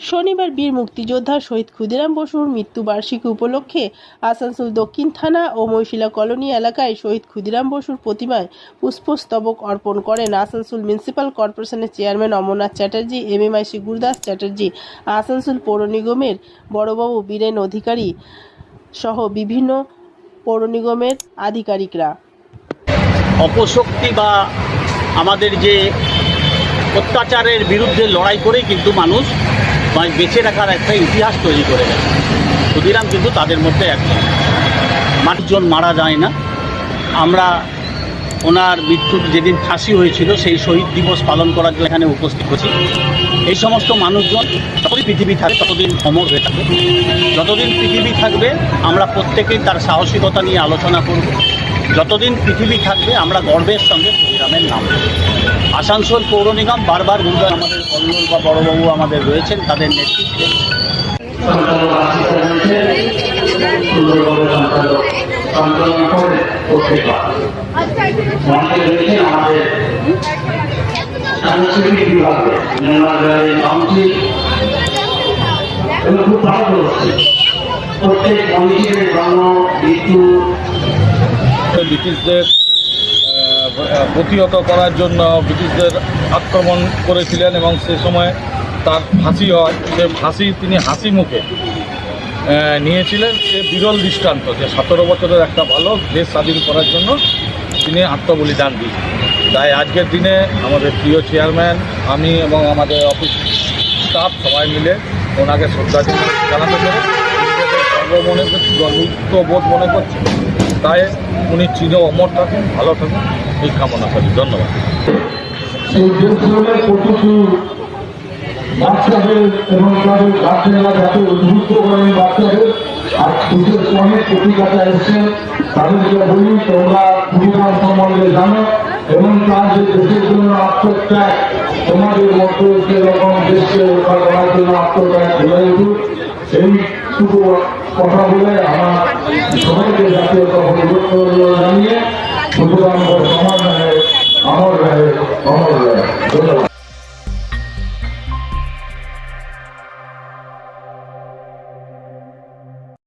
শনিবার বীর মুক্তিযোদ্ধা শহীদ ক্ষুদিরাম বসুর মৃত্যুবার্ষিকী উপলক্ষে আসানসোল দক্ষিণ থানা ও মহিশিলা কলোনি এলাকায় শহীদ ক্ষুদিরাম বসুর প্রতিমায় পুষ্পস্তবক অর্পণ করেন আসানসোল মিউনিসিপ্যাল কর্পোরেশনের চেয়ারম্যান অমরনাথ চ্যাটার্জি, এমএমআইসি গুরদাস চ্যাটার্জি, আসানসোল পৌর নিগমের বড়বাবু বীরেন অধিকারী সহ বিভিন্ন পৌর নিগমের আধিকারিকরা। অপশক্তি বা আমাদের যে অত্যাচারের বিরুদ্ধে লড়াই করেই কিন্তু মানুষ মানে বেঁচে রাখার একটা ইতিহাস তৈরি করে গেছে ক্ষুদিরাম কিন্তু তাদের মধ্যে একজন মানুষজন মারা যায় না। আমরা ওনার মৃত্যুর যেদিন ফাঁসি হয়েছিল, সেই শহীদ দিবস পালন করার জন্য এখানে উপস্থিত হয়েছি। এই সমস্ত মানুষজন যতদিন পৃথিবী থাকবে, ততদিন অমর হয়ে থাকবে। যতদিন পৃথিবী থাকবে, আমরা প্রত্যেকেই তার সাহসিকতা নিয়ে আলোচনা করব। যতদিন পৃথিবী থাকবে, আমরা গর্বের সঙ্গে ক্ষুদিরামের নাম আসানসোল পৌর নিগম বারবার গুরুদার আমাদের কল্লোল বা বড়বাবু আমাদের রয়েছেন, তাদের নেতৃত্বে। প্রত্যেক মনীষীর জন্ম মৃত্যু ব্রিটিশদের প্রতিহত করার জন্য ব্রিটিশদের আক্রমণ করেছিলেন এবং সে সময় তার ফাঁসি হয়। সে ফাঁসি তিনি হাসি মুখে নিয়েছিলেন। সে বিরল দৃষ্টান্ত যে সতেরো বছরের একটা ভালো দেশ স্বাধীন করার জন্য তিনি আত্মবলিদান দিয়েছেন। তাই আজকের দিনে আমাদের প্রিয় চেয়ারম্যান, আমি এবং আমাদের অফিস স্টাফ সবাই মিলে ওনাকে শ্রদ্ধা জানাতে পেরে গর্ব মনে করছি গর্বিত বোধ মনে করছি। তাই উনি চির অমর থাকুন, ভালো থাকুন, এই কামনা করি, ধন্যবাদ। বাচ্চাদের আর অনেক তোমরা যে জন্য আত্মত্যাগ, তোমাদের মধ্যে যেরকম দেশকে রক্ষা করার জন্য আত্মত্যাগ এইটুকু কথা বলে আমার সবাইকে জাতীয় জানিয়ে সুতরাং আমার রায় অমর রহে ধন্যবাদ।